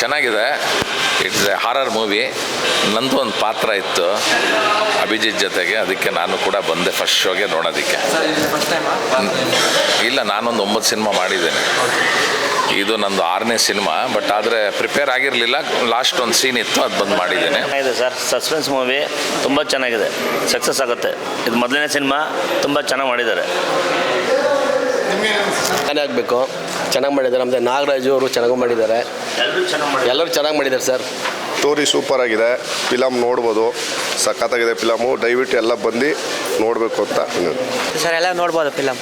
ಚೆನ್ನಾಗಿದೆ. It's A horror movie ನಂದು ಒಂದು ಪಾತ್ರ ಇತ್ತು ಅಭಿಜಿತ್ ಜೊತೆಗೆ. ಅದಕ್ಕೆ ನಾನು ಕೂಡ ಬಂದೆ ಫಸ್ಟ್ ಶೋಗೆ ನೋಡೋದಕ್ಕೆ. ಫಸ್ಟ್ ಟೈಮಾ ಇಲ್ಲ ನಾನೊಂದು ಒಂಬತ್ತು ಸಿನಿಮಾ ಮಾಡಿದ್ದೇನೆ. ಇದು ನಂದು ಆರನೇ ಸಿನಿಮಾ ಬಟ್ ಆದರೆ ಪ್ರಿಪೇರ್ ಆಗಿರಲಿಲ್ಲ. ಲಾಸ್ಟ್ ಒಂದು ಸೀನ್ ಇತ್ತು ಅದು ಬಂದು ಮಾಡಿದ್ದೇನೆ. ಇದೆ ಸರ್. ಸಸ್ಪೆನ್ಸ್ ಮೂವಿ ತುಂಬ ಚೆನ್ನಾಗಿದೆ. ಸಕ್ಸಸ್ ಆಗುತ್ತೆ. ಇದು ಮೊದಲನೇ ಸಿನಿಮಾ ತುಂಬ ಚೆನ್ನಾಗಿ ಮಾಡಿದ್ದಾರೆ. ಚೆನ್ನಾಗಬೇಕು ಚೆನ್ನಾಗಿ ಮಾಡಿದ್ದಾರೆ. ನಮ್ಮದೇ ನಾಗರಾಜು ಅವರು ಚೆನ್ನಾಗಿ ಮಾಡಿದ್ದಾರೆ. ಎಲ್ಲರೂ ಚೆನ್ನಾಗಿ ಮಾಡಿ ಎಲ್ಲರೂ ಚೆನ್ನಾಗಿ ಮಾಡಿದ್ದಾರೆ ಸರ್. ಸ್ಟೋರಿ ಸೂಪರ್ ಆಗಿದೆ. ಫಿಲಮ್ ನೋಡ್ಬೋದು. ಸಖತ್ತಾಗಿದೆ ಫಿಲಮು. ದಯವಿಟ್ಟು ಎಲ್ಲ ಬಂದು ನೋಡಬೇಕು ಅಂತ ಸರ್ ಎಲ್ಲ ನೋಡ್ಬೋದು ಫಿಲಮ್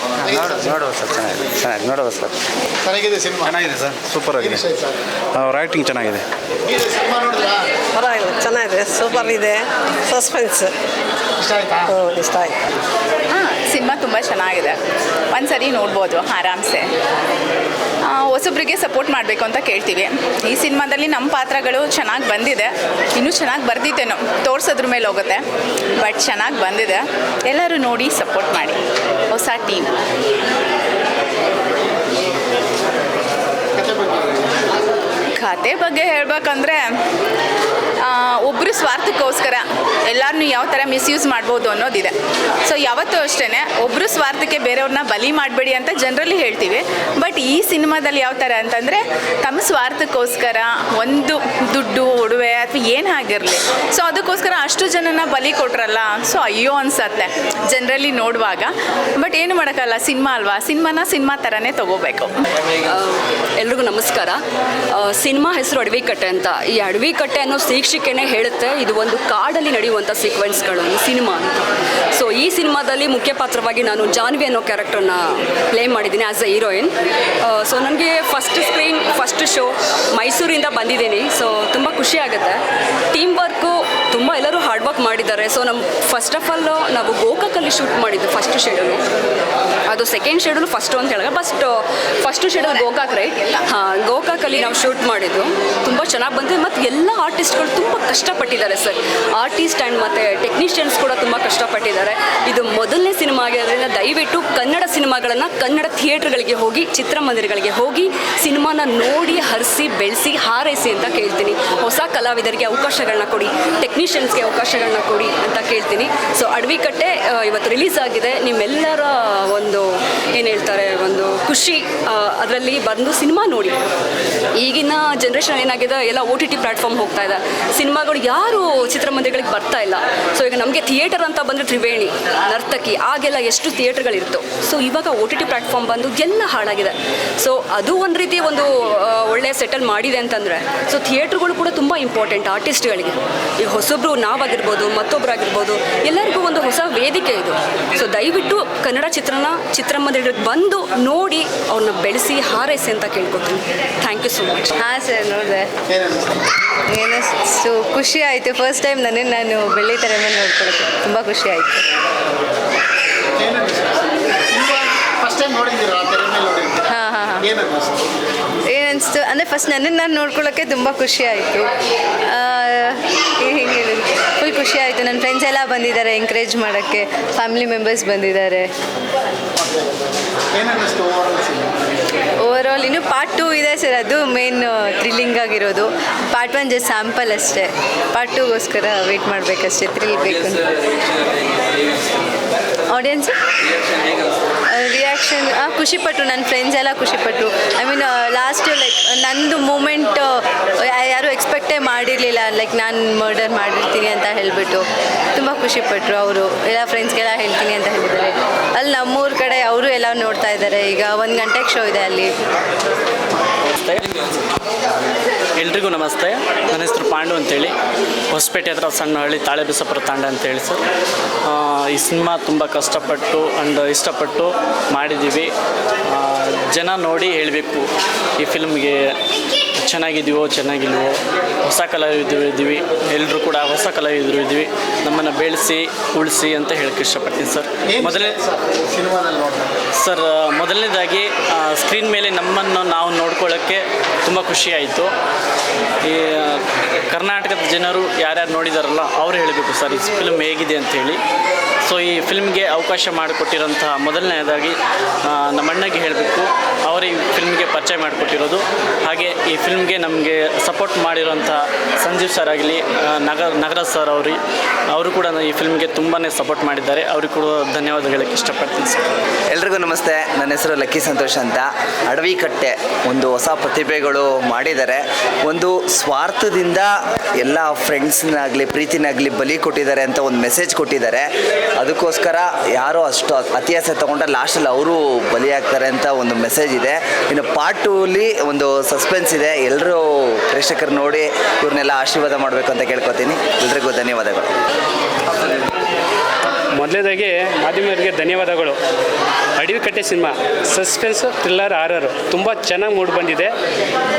ನೋಡುವ ಸರ್ ಚೆನ್ನಾಗಿದೆ ಚೆನ್ನಾಗಿ ನೋಡ್ಬೋದು ಸರ್. ಚೆನ್ನಾಗಿದೆ ಸಿನಿಮಾ? ಚೆನ್ನಾಗಿದೆ ಸರ್ ಸೂಪರ್ ಆಗಿದೆ. ರೈಟಿಂಗ್ ಆ್ಯಕ್ಟಿಂಗ್ ಚೆನ್ನಾಗಿದೆ. ಸಿನಿಮಾ ನೋಡಿದ್ರಾ? ಪರವಾಗಿಲ್ಲ ಚೆನ್ನಾಗಿದೆ ಸೂಪರ್ ಇದೆ. ಸಸ್ಪೆನ್ಸ್. ಇಷ್ಟ ಆಯ್ತಾ ಹ್ಞೂ ಇಷ್ಟ ಆಯ್ತು ಹಾಂ ಸಿನಿಮಾ ತುಂಬ ಚೆನ್ನಾಗಿದೆ. ಒಂದು ಸರಿ ನೋಡ್ಬೋದು ಆರಾಮ್ಸೆ. ಆ, ಹೊಸಬ್ರಿಗೆ ಸಪೋರ್ಟ್ ಮಾಡಬೇಕು ಅಂತ ಕೇಳ್ತೀವಿ. ಈ ಸಿನಿಮಾದಲ್ಲಿ ನಮ್ಮ ಪಾತ್ರಗಳು ಚೆನ್ನಾಗಿ ಬಂದಿದೆ. ಇನ್ನೂ ಚೆನ್ನಾಗಿ ಬರ್ದಿದ್ದೇನೋ ತೋರ್ಸೋದ್ರ ಮೇಲೆ ಹೋಗುತ್ತೆ. ಬಟ್ ಚೆನ್ನಾಗಿ ಬಂದಿದೆ. ಎಲ್ಲರೂ ನೋಡಿ ಸಪೋರ್ಟ್ ಮಾಡಿ. ಹೊಸ ಟೀಮ್ ಕತೆ ಬಗ್ಗೆ ಹೇಳ್ಬೇಕಂದ್ರೆ ಒಬ್ಬರು ಸ್ವಾರ್ಥಕ್ಕೋಸ್ಕರ ಎಲ್ಲರನ್ನೂ ಯಾವ ಥರ ಮಿಸ್ಯೂಸ್ ಮಾಡ್ಬೋದು ಅನ್ನೋದಿದೆ. ಸೊ ಯಾವತ್ತೂ ಅಷ್ಟೇ ಒಬ್ಬರು ಸ್ವಾರ್ಥಕ್ಕೆ ಬೇರೆಯವ್ರನ್ನ ಬಲಿ ಮಾಡಬೇಡಿ ಅಂತ ಜನರಲಿ ಹೇಳ್ತೀವಿ. ಬಟ್ ಈ ಸಿನಿಮಾದಲ್ಲಿ ಯಾವ ಥರ ಅಂತಂದರೆ, ತಮ್ಮ ಸ್ವಾರ್ಥಕ್ಕೋಸ್ಕರ ಒಂದು ದುಡ್ಡು, ಒಡವೆ ಅಥವಾ ಏನು ಆಗಿರಲಿ ಸೊ ಅದಕ್ಕೋಸ್ಕರ ಅಷ್ಟು ಜನನ ಬಲಿ ಕೊಟ್ರಲ್ಲ. ಸೊ ಅಯ್ಯೋ ಅನ್ಸತ್ತೆ ಜನರಲಿ ನೋಡುವಾಗ. ಬಟ್ ಏನು ಮಾಡೋಕ್ಕಲ್ಲ, ಸಿನಿಮಾ ಅಲ್ವಾ? ಸಿನಿಮಾನ ಸಿನಿಮಾ ಥರನೇ ತಗೋಬೇಕು. ಎಲ್ರಿಗೂ ನಮಸ್ಕಾರ. ಸಿನಿಮಾ ಹೆಸರು ಅಡವಿಕಟ್ಟೆ ಅಂತ. ಈ ಅಡವಿಕಟ್ಟೆ ಅನ್ನೋ ಶೀರ್ಷಿಕೆನೇ ಹೇಳುತ್ತೆ, ಇದು ಒಂದು ಕಾಡಲ್ಲಿ ನಡೆಯುವಂಥ ಸೀಕ್ವೆನ್ಸ್ಗಳು ಸಿನಿಮಾ ಅಂತ. ಸೊ ಈ ಸಿನಿಮಾದಲ್ಲಿ ಮುಖ್ಯ ಪಾತ್ರವಾಗಿ ನಾನು ಜಾನ್ವಿ ಅನ್ನೋ ಕ್ಯಾರೆಕ್ಟರ್ನ ಪ್ಲೇ ಮಾಡಿದ್ದೀನಿ ಆ್ಯಸ್ ಅ ಹೀರೋಯಿನ್ ಸೊ ನನಗೆ ಫಸ್ಟ್ ಸ್ಕ್ರೀನ್ ಫಸ್ಟ್ ಶೋ ಮೈಸೂರಿಂದ ಬಂದಿದ್ದೀನಿ. ಸೊ ತುಂಬ ಖುಷಿ ಆಗುತ್ತೆ. ಟೀಮ್ ವರ್ಕು ತುಂಬ ಎಲ್ಲರೂ ಹಾರ್ಡ್ ವರ್ಕ್ ಮಾಡಿದ್ದಾರೆ. ಸೊ ನಮ್ಮ ಫಸ್ಟ್ ಆಫ್ ಆಲ್ ನಾವು ಗೋಕಾಕಲ್ಲಿ ಶೂಟ್ ಮಾಡಿದ್ದು ಫಸ್ಟ್ ಶೆಡ್ಯೂಲು ಅದು ಸೆಕೆಂಡ್ ಶೆಡ್ಯೂಲ್ ಫಸ್ಟ್ ಅಂತ ಹೇಳಿದ್ರೆ first first schedule Gokak right ಹಾಂ ಗೋಕಾಕಲ್ಲಿ ನಾವು ಶೂಟ್ ಮಾಡಿದ್ದು. ತುಂಬ ಚೆನ್ನಾಗಿ ಬಂದಿದೆ. ಮತ್ತು ಎಲ್ಲ ಆರ್ಟಿಸ್ಟ್ಗಳು ತುಂಬ ಕಷ್ಟಪಟ್ಟಿದ್ದಾರೆ ಸರ್ ಆರ್ಟಿಸ್ಟ್ ಆ್ಯಂಡ್ ಮತ್ತು ಟೆಕ್ನಿಷಿಯನ್ಸ್ ಕೂಡ ತುಂಬ ಕಷ್ಟಪಟ್ಟಿದ್ದಾರೆ. ಇದು ಮೊದಲನೇ ಸಿನಿಮಾ ಆಗಿರೋದ್ರಿಂದ ದಯವಿಟ್ಟು ಕನ್ನಡ ಸಿನಿಮಾಗಳನ್ನು ಕನ್ನಡ ಥಿಯೇಟ್ರ್ಗಳಿಗೆ ಹೋಗಿ ಚಿತ್ರಮಂದಿರಗಳಿಗೆ ಹೋಗಿ ಸಿನಿಮಾನ ನೋಡಿ ಹರಿಸಿ ಬೆಳೆಸಿ ಹಾರೈಸಿ ಅಂತ ಕೇಳ್ತೀನಿ. ಹೊಸ ಕಲಾವಿದರಿಗೆ ಅವಕಾಶಗಳನ್ನ ಕೊಡಿ. ಟೆಕ್ನಿಷಿಯನ್ಸ್ಗೆ ಅವಕಾಶಗಳನ್ನ ಕೊಡಿ ಅಂತ ಕೇಳ್ತೀನಿ. ಸೊ ಅಡವಿಕಟ್ಟೆ ಇವತ್ತು ರಿಲೀಸ್ ಆಗಿದೆ. ನಿಮ್ಮೆಲ್ಲರ ಒಂದು ಏನು ಹೇಳ್ತಾರೆ, ಒಂದು ಖುಷಿ ಅದರಲ್ಲಿ ಬಂದು ಸಿನಿಮಾ ನೋಡಿ. ಈಗಿನ ಜನ್ರೇಷನ್ ಏನಾಗಿದೆ, ಎಲ್ಲ ಓ ಟಿ ಟಿ ಪ್ಲಾಟ್ಫಾರ್ಮ್ ಹೋಗ್ತಾ ಇದೆ. ಸಿನಿಮಾಗಳು ಯಾರು ಚಿತ್ರಮಂದಿರಗಳಿಗೆ ಬರ್ತಾ ಇಲ್ಲ. ಸೊ ಈಗ ನಮಗೆ ಥಿಯೇಟರ್ ಅಂತ ಬಂದರೆ ತ್ರಿವೇಣಿ, ನರ್ತಕಿ ಆಗೆಲ್ಲ ಎಷ್ಟು ಥಿಯೇಟರ್ಗಳಿತ್ತು ಸೊ ಇವಾಗ ಓ ಟಿ ಟಿ ಪ್ಲಾಟ್ಫಾರ್ಮ್ ಬಂದು ಎಲ್ಲ ಹಾಳಾಗಿದೆ. ಸೊ ಅದು ಒಂದು ರೀತಿ ಒಂದು ಒಳ್ಳೆಯ ಒಳ್ಳೆ ಸೆಟಲ್ ಮಾಡಿದೆ ಅಂತಂದರೆ ಸೊ ಥಿಯೇಟ್ರ್ಗಳು ಕೂಡ ತುಂಬ ಇಂಪಾರ್ಟೆಂಟ್ ಆರ್ಟಿಸ್ಟ್ಗಳಿಗೆ ಈ ಹೊಸಬ್ರು ನಾವಾಗಿರ್ಬೋದು ಮತ್ತೊಬ್ಬರಾಗಿರ್ಬೋದು ಎಲ್ಲರಿಗೂ ಒಂದು ಹೊಸ ವೇದಿಕೆ ಇದು. ಸೊ ದಯವಿಟ್ಟು ಕನ್ನಡ ಚಿತ್ರನ ಚಿತ್ರಮಂದಿರಕ್ಕೆ ಬಂದು ನೋಡಿ ಅವ್ರನ್ನ ಬೆಳೆಸಿ ಹಾರೈಸಿ ಅಂತ ಕೇಳ್ಕೊತೀನಿ. ಥ್ಯಾಂಕ್ ಯು ಸೊ ಮಚ್ ಹಾಂ ಸರ್, ನೋಡಿದೆ. ಏನಿಸ್ತು ಖುಷಿ ಆಯಿತು. ಫಸ್ಟ್ ಟೈಮ್ ನನಗೆ ನಾನು ಬೆಳ್ಳಿ ಮೇಲೆ ನೋಡ್ಕೊಳಕ್ಕೆ. ತುಂಬ ಖುಷಿ ಆಯಿತು. ಹಾಂ ಹಾಂ ಹಾಂ. ಅಂದರೆ ಫಸ್ಟ್ ನನ್ನನ್ನು ನಾನು ನೋಡ್ಕೊಳ್ಳೋಕ್ಕೆ ತುಂಬ ಖುಷಿ ಆಯಿತು. ಖುಷಿ ಆಯಿತು. ನನ್ನ ಫ್ರೆಂಡ್ಸ್ ಎಲ್ಲ ಬಂದಿದ್ದಾರೆ ಎಂಕರೇಜ್ ಮಾಡೋಕ್ಕೆ. ಫ್ಯಾಮಿಲಿ ಮೆಂಬರ್ಸ್ ಬಂದಿದ್ದಾರೆ. ಓವರ್ ಆಲ್ ಇನ್ನು ಪಾರ್ಟ್ ಟೂ ಇದೆ ಸರ್ ಅದು ಮೇನ್ ಥ್ರಿಲ್ಲಿಂಗ್ ಆಗಿರೋದು. ಪಾರ್ಟ್ ಒನ್ ಜಸ್ಟ್ ಸ್ಯಾಂಪಲ್ ಅಷ್ಟೇ. ಪಾರ್ಟ್ ಟೂಗೋಸ್ಕರ ವೆಯ್ಟ್ ಮಾಡಬೇಕಷ್ಟೇ. ಥ್ರಿಲ್ ಬೇಕು ಆಡಿಯನ್ಸ್ ರಿಯಾಕ್ಷನ್ ಖುಷಿಪಟ್ಟರು ನನ್ನ ಫ್ರೆಂಡ್ಸ್ ಎಲ್ಲ ಖುಷಿಪಟ್ಟರು ಐ ಮೀನ್ ಲಾಸ್ಟ್ ಲೈಕ್ ನಂದು ಮೂಮೆಂಟ್ ಯಾರೂ ಎಕ್ಸ್ಪೆಕ್ಟೇ ಮಾಡಿರಲಿಲ್ಲ. ಲೈಕ್ ನಾನು ಮರ್ಡರ್ ಮಾಡಿರ್ತೀನಿ ಅಂತ ಹೇಳಿಬಿಟ್ಟು ತುಂಬ ಖುಷಿಪಟ್ಟರು ಅವರು, ಎಲ್ಲ ಫ್ರೆಂಡ್ಸ್ಗೆಲ್ಲ ಹೇಳ್ತೀನಿ ಅಂತ ಹೇಳಿದ್ದಾರೆ. ಅಲ್ಲಿ ನಮ್ಮೂರ ಕಡೆ ಅವರು ಎಲ್ಲ ನೋಡ್ತಾ ಇದ್ದಾರೆ. ಈಗ ಒಂದು ಗಂಟೆಗೆ ಶೋ ಇದೆ ಅಲ್ಲಿ. ಎಲ್ರಿಗೂ ನಮಸ್ತೆ. ನನ್ನ ಹೆಸರು ಪಾಂಡು ಅಂತೇಳಿ. ಹೊಸಪೇಟೆ ಹತ್ರ ಸಣ್ಣ ಹಳ್ಳಿ ತಾಳೆಬೆಸಪುರ ತಾಂಡ ಅಂತೇಳಿ ಸರ್. ಈ ಸಿನಿಮಾ ತುಂಬ ಕಷ್ಟಪಟ್ಟು ಆ್ಯಂಡ್ ಇಷ್ಟಪಟ್ಟು ಮಾಡಿದ್ದೀವಿ. ಜನ ನೋಡಿ ಹೇಳಬೇಕು. ಈ ಫಿಲ್ಮ್ಗೆ ಚೆನ್ನಾಗಿದ್ದೀವೋ ಚೆನ್ನಾಗಿಲ್ವೋ, ಹೊಸ ಕಲಾವಿದರು ಇದ್ದೀವಿ. ಎಲ್ಲರೂ ಕೂಡ ಹೊಸ ಕಲಾವಿದರು ಇದ್ದೀವಿ ನಮ್ಮನ್ನು ಬೆಳೆಸಿ ಉಳಿಸಿ ಅಂತ ಹೇಳಕ್ಕೆ ಇಷ್ಟಪಡ್ತೀನಿ ಸರ್. ಮೊದಲೇ ಸಿನಿಮಾದಲ್ಲಿ ಸರ್ ಮೊದಲನೇದಾಗಿ ಸ್ಕ್ರೀನ್ ಮೇಲೆ ನಮ್ಮನ್ನು ನಾವು ನೋಡ್ಕೊಳ್ಳೋಕ್ಕೆ ತುಂಬ ಖುಷಿಯಾಯಿತು ಈ ಕರ್ನಾಟಕದ ಜನರು ಯಾರ್ಯಾರು ನೋಡಿದಾರಲ್ಲ ಅವ್ರು ಹೇಳಬೇಕು ಸರ್ ಈ ಫಿಲ್ಮ್ ಹೇಗಿದೆ ಅಂತೇಳಿ ಸೊ ಈ ಫಿಲ್ಮ್ಗೆ ಅವಕಾಶ ಮಾಡಿಕೊಟ್ಟಿರೋಂಥ ಮೊದಲನೆಯದಾಗಿ ನಮ್ಮಣ್ಣಗೆ ಹೇಳಬೇಕು. ಅವರು ಈ ಫಿಲ್ಮ್ಗೆ ಪರಿಚಯ ಮಾಡಿಕೊಟ್ಟಿರೋದು. ಹಾಗೆ ಈ ಫಿಲ್ಮ್ಗೆ ನಮಗೆ ಸಪೋರ್ಟ್ ಮಾಡಿರೋಂಥ ಸಂಜೀವ್ ಸರ್ ಆಗಲಿ ನಗರ ನಗರ ಸರ್ ಅವ್ರಿ, ಅವರು ಕೂಡ ಈ ಫಿಲ್ಮ್ಗೆ ತುಂಬಾ ಸಪೋರ್ಟ್ ಮಾಡಿದ್ದಾರೆ. ಅವ್ರಿಗೆ ಕೂಡ ಧನ್ಯವಾದ ಹೇಳಕ್ಕೆ ಇಷ್ಟಪಡ್ತೀನಿ ಸರ್ ಎಲ್ರಿಗೂ ನಮಸ್ತೆ. ನನ್ನ ಹೆಸರು ಲಕ್ಕಿ ಸಂತೋಷ್ ಅಂತ. ಅಡವಿ ಕಟ್ಟೆ ಒಂದು ಹೊಸ ಪ್ರತಿಭೆಗಳು ಮಾಡಿದ್ದಾರೆ. ಒಂದು ಸ್ವಾರ್ಥದಿಂದ ಎಲ್ಲ ಫ್ರೆಂಡ್ಸ್ನಾಗಲಿ ಪ್ರೀತಿನಾಗಲಿ ಬಲಿ ಕೊಟ್ಟಿದ್ದಾರೆ ಅಂತ ಒಂದು ಮೆಸೇಜ್ ಕೊಟ್ಟಿದ್ದಾರೆ. ಅದಕ್ಕೋಸ್ಕರ ಯಾರೋ ಅಷ್ಟು ಅತಿಯಾಸೆ ತೊಗೊಂಡ್ರೆ ಲಾಸ್ಟಲ್ಲಿ ಅವರು ಬಲಿಯಾಗ್ತಾರೆ ಅಂತ ಒಂದು ಮೆಸೇಜ್ ಇದೆ. ಇನ್ನು ಪಾರ್ಟ್ ಟೂಲಿ ಒಂದು ಸಸ್ಪೆನ್ಸ್ ಇದೆ. ಎಲ್ಲರೂ ಪ್ರೇಕ್ಷಕರು ನೋಡಿ ಇವ್ರನ್ನೆಲ್ಲ ಆಶೀರ್ವಾದ ಮಾಡಬೇಕು ಅಂತ ಕೇಳ್ಕೊತೀನಿ. ಎಲ್ರಿಗೂ ಧನ್ಯವಾದಗಳು. ಮೊದಲನೇದಾಗಿ ಮಾಧ್ಯಮರಿಗೆ ಧನ್ಯವಾದಗಳು. ಅಡವಿಕಟ್ಟೆ ಸಿನಿಮಾ ಸಸ್ಪೆನ್ಸ್ ಥ್ರಿಲ್ಲರ್ ಆರರು ತುಂಬ ಚೆನ್ನಾಗಿ ಮೂಡಿ ಬಂದಿದೆ.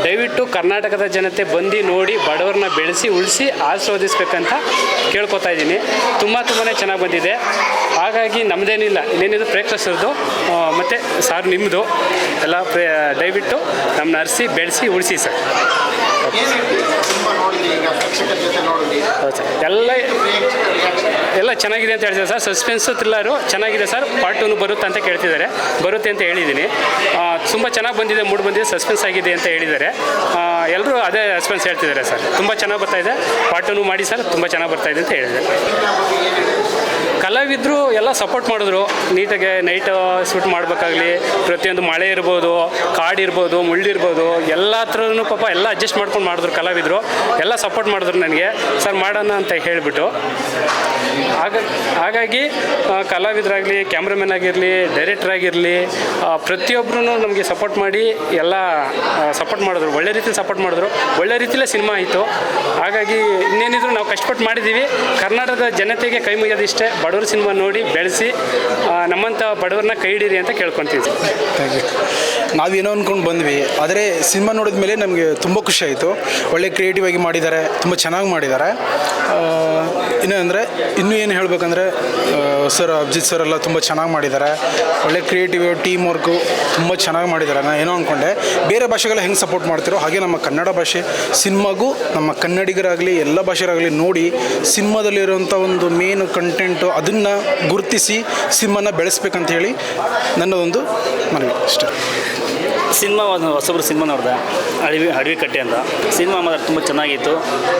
ದಯವಿಟ್ಟು ಕರ್ನಾಟಕದ ಜನತೆ ಬಂದು ನೋಡಿ ಬಡವರನ್ನ ಬೆಳೆಸಿ ಉಳಿಸಿ ಆಶೀರ್ವದಿಸ್ಬೇಕಂತ ಕೇಳ್ಕೊತಾ ಇದ್ದೀನಿ. ತುಂಬ ತುಂಬಾ ಚೆನ್ನಾಗಿ ಬಂದಿದೆ. ಹಾಗಾಗಿ ನಮ್ಮದೇನಿಲ್ಲ ಇನ್ನೇನಿದು ಪ್ರೇಕ್ಷಕರದು ಮತ್ತು ಸಾರ್ ನಿಮ್ಮದು ಎಲ್ಲ ಪ್ರೇ ದಯವಿಟ್ಟು ನಮ್ಮ ನರ್ಸಿ ಬೆಳೆಸಿ ಉಳಿಸಿ ಸರ್. ಹೌದು ಸರ್. ಎಲ್ಲ ಎಲ್ಲ ಚೆನ್ನಾಗಿದೆ ಅಂತ ಹೇಳ್ತಿದ್ದಾರೆ ಸರ್. ಸಸ್ಪೆನ್ಸ್ ಥ್ರಿಲ್ಲರು ಚೆನ್ನಾಗಿದೆ ಸರ್. ಪಾರ್ಟ್ ಟೂನು ಬರುತ್ತೆ ಅಂತ ಕೇಳ್ತಿದ್ದಾರೆ. ಬರುತ್ತೆ ಅಂತ ಹೇಳಿದ್ದೀನಿ. ತುಂಬ ಚೆನ್ನಾಗಿ ಬಂದಿದೆ ಮೂಡ್ ಬಂದಿದೆ ಸಸ್ಪೆನ್ಸ್ ಆಗಿದೆ ಅಂತ ಹೇಳಿದ್ದಾರೆ. ಎಲ್ಲರೂ ಅದೇ ಸಸ್ಪೆನ್ಸ್ ಹೇಳ್ತಿದ್ದಾರೆ ಸರ್. ತುಂಬ ಚೆನ್ನಾಗಿ ಬರ್ತಾ ಇದೆ. ಪಾರ್ಟ್ ಟೂನು ಮಾಡಿ ಸರ್. ತುಂಬ ಚೆನ್ನಾಗಿ ಬರ್ತಾ ಇದೆ ಅಂತ ಹೇಳಿದ್ದಾರೆ. ಕಲಾವಿದರು ಎಲ್ಲ ಸಪೋರ್ಟ್ ಮಾಡಿದ್ರು. ನೀಟಾಗಿ ನೈಟ್ ಶೂಟ್ ಮಾಡಬೇಕಾಗ್ಲಿ, ಪ್ರತಿಯೊಂದು ಮಳೆ ಇರ್ಬೋದು, ಕಾಡು ಇರ್ಬೋದು ಮುಳ್ಳಿರ್ಬೋದು ಎಲ್ಲ ಥರನೂ ಪಾಪ ಎಲ್ಲ ಅಡ್ಜಸ್ಟ್ ಮಾಡ್ಕೊಂಡು ಮಾಡಿದ್ರು ಕಲಾವಿದರು. ಎಲ್ಲ ಸಪೋರ್ಟ್ ಮಾಡಿದ್ರು ನನಗೆ. ಸರ್, ಮಾಡೋಣ ಅಂತ ಹೇಳಿಬಿಟ್ಟು. ಹಾಗ, ಹಾಗಾಗಿ ಕಲಾವಿದರಾಗಲಿ, ಕ್ಯಾಮ್ರಾಮನ್ ಆಗಿರಲಿ, ಡೈರೆಕ್ಟರ್ ಆಗಿರಲಿ ಪ್ರತಿಯೊಬ್ಬರೂ ನಮಗೆ ಸಪೋರ್ಟ್ ಮಾಡಿ ಎಲ್ಲ ಸಪೋರ್ಟ್ ಮಾಡಿದ್ರು. ಒಳ್ಳೆ ರೀತಿಲಿ ಸಪೋರ್ಟ್ ಮಾಡಿದ್ರು. ಒಳ್ಳೆ ರೀತಿಯಲ್ಲೇ ಸಿನಿಮಾ ಆಯಿತು. ಹಾಗಾಗಿ ಇನ್ನೇನಿದ್ರು ನಾವು ಕಷ್ಟಪಟ್ಟು ಮಾಡಿದ್ದೀವಿ. ಕರ್ನಾಟಕದ ಜನತೆಗೆ ಕೈ ಮುಗಿಯೋದಿಷ್ಟೇ ಬಡವರ ಸಿನಿಮಾ ನೋಡಿ, ಬೆಳೆಸಿ ನಮ್ಮಂಥ ಬಡವ್ರನ್ನ ಕೈ ಹಿಡೀರಿ ಅಂತ ಕೇಳ್ಕೊತೀವಿ. ನಾವೇನೋ ಅಂದ್ಕೊಂಡು ಬಂದ್ವಿ. ಆದರೆ ಸಿನಿಮಾ ನೋಡಿದ ಮೇಲೆ ನಮಗೆ ತುಂಬ ಖುಷಿ ಆಯಿತು. ಒಳ್ಳೆ ಕ್ರಿಯೇಟಿವ್ ಆಗಿ ಮಾಡಿದ್ದಾರೆ. ತುಂಬ ಚೆನ್ನಾಗಿ ಮಾಡಿದ್ದಾರೆ. ಇನ್ನೂ ಅಂದರೆ ಇನ್ನೂ ಏನು ಹೇಳಬೇಕಂದ್ರೆ ಸರ್, ಅಭಿಜಿತ್ ಸರ್ ಎಲ್ಲ ತುಂಬ ಚೆನ್ನಾಗಿ ಮಾಡಿದ್ದಾರೆ. ಒಳ್ಳೆ ಕ್ರಿಯೇಟಿವ್ ಟೀಮ್ ವರ್ಕು ತುಂಬ ಚೆನ್ನಾಗಿ ಮಾಡಿದ್ದಾರೆ. ನಾನು ಏನೋ ಅಂದ್ಕೊಂಡೆ ಬೇರೆ ಭಾಷೆಗಳ ಹೆಂಗೆ ಸಪೋರ್ಟ್ ಮಾಡ್ತಿರೋ ಹಾಗೆ ನಮ್ಮ ಕನ್ನಡ ಭಾಷೆ, ಸಿನಿಮಾಗೂ ನಮ್ಮ ಕನ್ನಡಿಗರಾಗಲಿ, ಎಲ್ಲ ಭಾಷೆಯರಾಗಲಿ ನೋಡಿ ಸಿನಿಮಾದಲ್ಲಿರುವಂಥ ಒಂದು ಮೇನ್ ಕಂಟೆಂಟು ಅದನ್ನು ಗುರುತಿಸಿ ಸಿನಿಮಾನ ಬೆಳೆಸ್ಬೇಕಂತ ಹೇಳಿ ನನ್ನದೊಂದು ಮನವಿ. ಅಷ್ಟೇ. ಸಿನಿಮಾ ಹೊಸಬ್ರು ಸಿನಿಮಾ ನೋಡಿದೆ. ಅಡವಿ ಅಡವಿ ಕಟ್ಟೆ ಅಂತ. ಸಿನಿಮಾ ಮಾತ್ರ ತುಂಬ ಚೆನ್ನಾಗಿತ್ತು.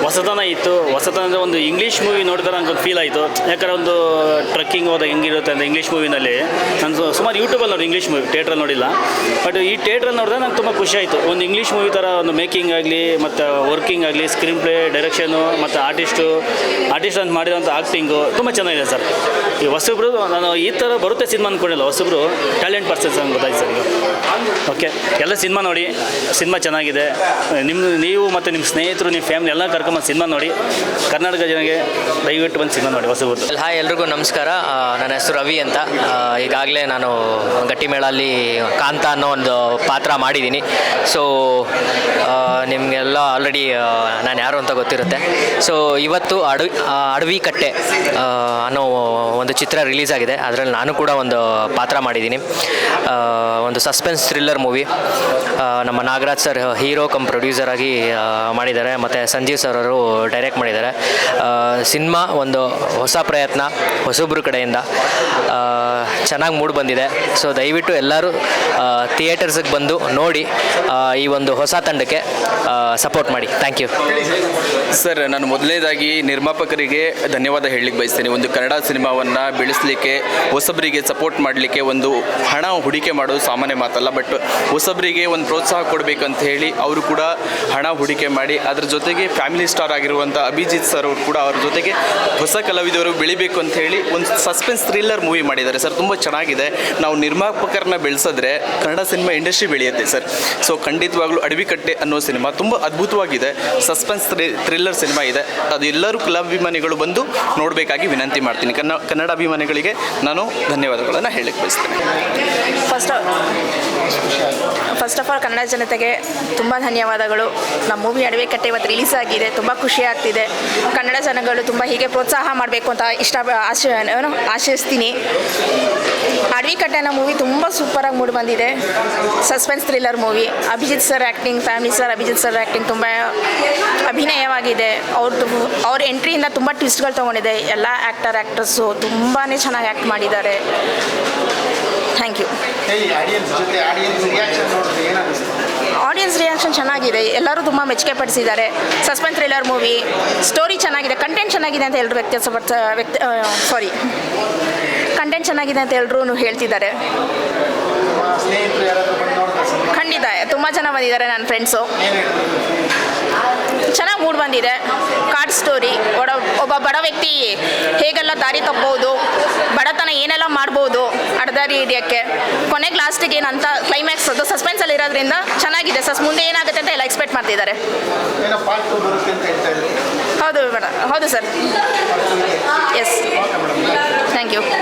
ಹೊಸತನ ಇತ್ತು. ಹೊಸತನ ಅಂದರೆ ಒಂದು ಇಂಗ್ಲೀಷ್ ಮೂವಿ ನೋಡಿದ್ರೆ ನಂಗೆ ಒಂದು ಫೀಲ್ ಆಯಿತು. ಯಾಕಂದ್ರೆ ಒಂದು ಟ್ರಕ್ಕಿಂಗ್ ಹೋದಾಗ ಹೆಂಗಿರುತ್ತೆ ಅಂತ ಇಂಗ್ಲೀಷ್ ಮೂವಿನಲ್ಲಿ ನಾನು ಸುಮಾರು ಯೂಟ್ಯೂಬಲ್ಲಿ ನೋಡಿ ಇಂಗ್ಲೀಷ್ ಮೂವಿ ಥಿಯೇಟ್ರಲ್ಲಿ ನೋಡಿಲ್ಲ. ಬಟ್ ಈ ಥಿಯೇಟ್ರಲ್ಲಿ ನೋಡಿದ್ರೆ ನಂಗೆ ತುಂಬ ಖುಷಿ ಆಯಿತು. ಒಂದು ಇಂಗ್ಲೀಷ್ ಮೂವಿ ಥರ ಒಂದು ಮೇಕಿಂಗ್ ಆಗಲಿ, ಮತ್ತು ವರ್ಕಿಂಗ್ ಆಗಲಿ ಸ್ಕ್ರೀನ್ ಪ್ಲೇ ಡೈರೆಕ್ಷನು ಮತ್ತು ಆರ್ಟಿಸ್ಟು ಆರ್ಟಿಸ್ಟ್ ಅಂತ ಮಾಡಿರೋಂಥ ಆ್ಯಕ್ಟಿಂಗು ತುಂಬ ಚೆನ್ನಾಗಿದೆ ಸರ್. ಈ ಹೊಸಬ್ರು, ನಾನು ಈ ಥರ ಬರುತ್ತೆ ಸಿನಿಮಾ ಅಂದ್ಕೊಂಡಿಲ್ಲ ಹೊಸಬ್ರು ಟ್ಯಾಲೆಂಟ್ ಪರ್ಸನ್ಸ್ ಅಂತ ಗೊತ್ತಾಯ್ತು ಸರ್ ಓಕೆ ಎಲ್ಲ ಸಿನಿಮಾ ನೋಡಿ, ಸಿನಿಮಾ ಚೆನ್ನಾಗಿದೆ. ನಿಮ್ಮ ನೀವು ಮತ್ತು ನಿಮ್ಮ ಸ್ನೇಹಿತರು ನಿಮ್ಮ ಫ್ಯಾಮಿಲಿ ಎಲ್ಲ ಕರ್ಕೊಂಬಂದು ಸಿನಿಮಾ ನೋಡಿ, ಕರ್ನಾಟಕ ಜನಗೆ ದಯವಿಟ್ಟು ಬಂದು ಸಿನಿಮಾ ನೋಡಿ ಹೊಸಬೂರು ಹಾಯ್ ಎಲ್ರಿಗೂ ನಮಸ್ಕಾರ. ನನ್ನ ಹೆಸರು ರವಿ ಅಂತ. ಈಗಾಗಲೇ ನಾನು ಗಟ್ಟಿಮೇಳಲ್ಲಿ ಕಾಂತ ಅನ್ನೋ ಒಂದು ಪಾತ್ರ ಮಾಡಿದ್ದೀನಿ. ಸೊ ನಿಮಗೆಲ್ಲ ಆಲ್ರೆಡಿ ನಾನು ಯಾರು ಅಂತ ಗೊತ್ತಿರುತ್ತೆ. ಸೊ ಇವತ್ತು ಅಡವಿ ಅಡವಿ ಕಟ್ಟೆ ಅನ್ನೋ ಒಂದು ಚಿತ್ರ ರಿಲೀಸ್ ಆಗಿದೆ. ಅದರಲ್ಲಿ ನಾನು ಕೂಡ ಒಂದು ಪಾತ್ರ ಮಾಡಿದ್ದೀನಿ. ಒಂದು ಸಸ್ಪೆನ್ಸ್ ಥ್ರಿಲ್ಲರ್ ಮೂವಿ ನಮ್ಮ Nagaraj sir hero cum producer ಆಗಿ ಮಾಡಿದ್ದಾರೆ. ಮತ್ತು ಸಂಜೀವ್ ಸರ್ ಅವರು ಡೈರೆಕ್ಟ್ ಮಾಡಿದ್ದಾರೆ. ಸಿನಿಮಾ ಒಂದು ಹೊಸ ಪ್ರಯತ್ನ ಹೊಸಬ್ರ ಕಡೆಯಿಂದ. ಚೆನ್ನಾಗಿ ಮೂಡ್ ಬಂದಿದೆ. ಸೊ ದಯವಿಟ್ಟು ಎಲ್ಲರೂ ಥಿಯೇಟರ್ಸಿಗೆ ಬಂದು ನೋಡಿ ಈ ಒಂದು ಹೊಸ ತಂಡಕ್ಕೆ ಸಪೋರ್ಟ್ ಮಾಡಿ. ಥ್ಯಾಂಕ್ ಯು ಸರ್, ನಾನು ಮೊದಲನೇದಾಗಿ ನಿರ್ಮಾಪಕರಿಗೆ ಧನ್ಯವಾದ ಹೇಳಲಿಕ್ಕೆ ಬಯಸ್ತೇನೆ. ಒಂದು ಕನ್ನಡ ಸಿನಿಮಾವನ್ನು ಬೆಳೆಸಲಿಕ್ಕೆ, ಹೊಸಬರಿಗೆ ಸಪೋರ್ಟ್ ಮಾಡಲಿಕ್ಕೆ ಒಂದು ಹಣ ಹೂಡಿಕೆ ಮಾಡೋದು ಸಾಮಾನ್ಯ ಮಾತಲ್ಲ ಬಟ್ ಹೊಸಬರಿಗೆ ಒಂದು ಪ್ರೋತ್ಸಾಹ ಕೊಡಬೇಕಂತ ಹೇಳಿ ಅವರು ಕೂಡ ಹಣ ಹೂಡಿಕೆ ಮಾಡಿ, ಅದರ ಜೊತೆಗೆ ಫ್ಯಾಮಿಲಿ ಸ್ಟಾರ್ ಆಗಿರುವಂಥ ಅಭಿಜಿತ್ ಸರ್ ಅವರು ಕೂಡ ಅವ್ರ ಜೊತೆಗೆ ಹೊಸ ಕಲಾವಿದರು ಬೆಳಿಬೇಕು ಅಂತ ಹೇಳಿ ಒಂದು ಸಸ್ಪೆನ್ಸ್ ಥ್ರಿಲ್ಲರ್ ಮೂವಿ ಮಾಡಿದ್ದಾರೆ. ಸರ್, ತುಂಬ ಚೆನ್ನಾಗಿದೆ. ನಾವು ನಿರ್ಮಾಪಕರನ್ನ ಬೆಳೆಸಿದ್ರೆ ಕನ್ನಡ ಸಿನಿಮಾ ಇಂಡಸ್ಟ್ರಿ ಬೆಳೆಯುತ್ತೆ ಸರ್. ಸೊ ಖಂಡಿತವಾಗ್ಲೂ ಅಡವಿಕಟ್ಟೆ ಅನ್ನೋ ಸಿನಿಮಾ ತುಂಬ ಅದ್ಭುತವಾಗಿದೆ. ಸಸ್ಪೆನ್ಸ್ ಥ್ರಿಲ್ಲರ್ ಸಿನಿಮಾ ಇದೆ. ಅದೆಲ್ಲರೂ ಕಲಾಭಿಮಾನಿಗಳು ಬಂದು ನೋಡಬೇಕಾಗಿ ವಿನಂತಿ ಮಾಡ್ತೀನಿ. ಕನ್ನ, ಕನ್ನಡ ಅಭಿಮಾನಿಗಳಿಗೆ ನಾನು ಧನ್ಯವಾದಗಳನ್ನು ಹೇಳಕ್ಕೆ ಬಯಸ್ತೇನೆ. First first of all Kannada ಜನತೆಗೆ ತುಂಬ ಧನ್ಯವಾದಗಳು. ನಮ್ಮ ಮೂವಿ ಅಡವೆ ಕಟ್ಟೆ ಇವತ್ತು ರಿಲೀಸ್ ಆಗಿದೆ. ತುಂಬ ಖುಷಿ ಆಗ್ತಿದೆ. ಕನ್ನಡ ಜನಗಳು ತುಂಬ ಹೀಗೆ ಪ್ರೋತ್ಸಾಹ ಮಾಡಬೇಕು ಅಂತ ಇಷ್ಟ ಆಶಯ ಆಶಿಸ್ತೀನಿ. ಅಡವಿ ಕಟ್ಟೆ ಅನ್ನೋ ಮೂವಿ ತುಂಬ ಸೂಪರಾಗಿ ಮೂಡಿ ಬಂದಿದೆ. Suspense thriller movie Abhijit sir acting family sir Abhijit sir acting ತುಂಬ ಅಭಿನಯವಾಗಿದೆ. ಅವ್ರದ್ದು ಅವ್ರ ಎಂಟ್ರಿಯಿಂದ ತುಂಬ ಟ್ವಿಸ್ಟ್ಗಳು ತೊಗೊಂಡಿದೆ. ಎಲ್ಲ ಆ್ಯಕ್ಟರ್ ಆ್ಯಕ್ಟ್ರಸ್ಸು ತುಂಬಾ ಚೆನ್ನಾಗಿ ಆ್ಯಕ್ಟ್ ಮಾಡಿದ್ದಾರೆ. ಥ್ಯಾಂಕ್ ಯು ಆಡಿಯನ್ಸ್ ರಿಯಾಕ್ಷನ್ ಚೆನ್ನಾಗಿದೆ. ಎಲ್ಲರೂ ತುಂಬ ಮೆಚ್ಚುಗೆ ಪಡಿಸಿದ್ದಾರೆ. ಸಸ್ಪೆನ್ಸ್ ಥ್ರಿಲ್ಲರ್ ಮೂವಿ ಸ್ಟೋರಿ ಚೆನ್ನಾಗಿದೆ ಕಂಟೆಂಟ್ ಚೆನ್ನಾಗಿದೆ ಅಂತ ಎಲ್ಲರೂ ವ್ಯಕ್ತ ಸಾರಿ ಕಂಟೆಂಟ್ ಚೆನ್ನಾಗಿದೆ ಅಂತ ಎಲ್ಲರೂ ಹೇಳ್ತಿದ್ದಾರೆ. ಖಂಡಿತ, ತುಂಬ ಜನ ಬಂದಿದ್ದಾರೆ ನನ್ನ ಫ್ರೆಂಡ್ಸು ಚೆನ್ನಾಗಿ ಮೂಡ್ ಬಂದಿದೆ. ಕಾರ್ಡ್ ಸ್ಟೋರಿ ಬಡ ಒಬ್ಬ ಬಡ ವ್ಯಕ್ತಿ ಹೇಗೆಲ್ಲ ದಾರಿ ತಪ್ಪಬಹುದು, ಬಡತನ ಏನೆಲ್ಲ ಮಾಡ್ಬೋದು ಅಡ್ದಾರಿ ಹಿಡಿಯೋಕ್ಕೆ ಕೊನೆಗೆ ಲಾಸ್ಟಿಗೆ ಏನಂತ ಕ್ಲೈಮ್ಯಾಕ್ಸ್ ಅದು ಸಸ್ಪೆನ್ಸಲ್ಲಿ ಇರೋದ್ರಿಂದ ಚೆನ್ನಾಗಿದೆ. ಸಸ್ ಮುಂದೆ ಏನಾಗುತ್ತೆ ಅಂತ ಎಲ್ಲ ಎಕ್ಸ್ಪೆಕ್ಟ್ ಮಾಡ್ತಿದ್ದಾರೆ. ಹೌದು ಮೇಡಮ್ ಹೌದು ಸರ್. Yes thank you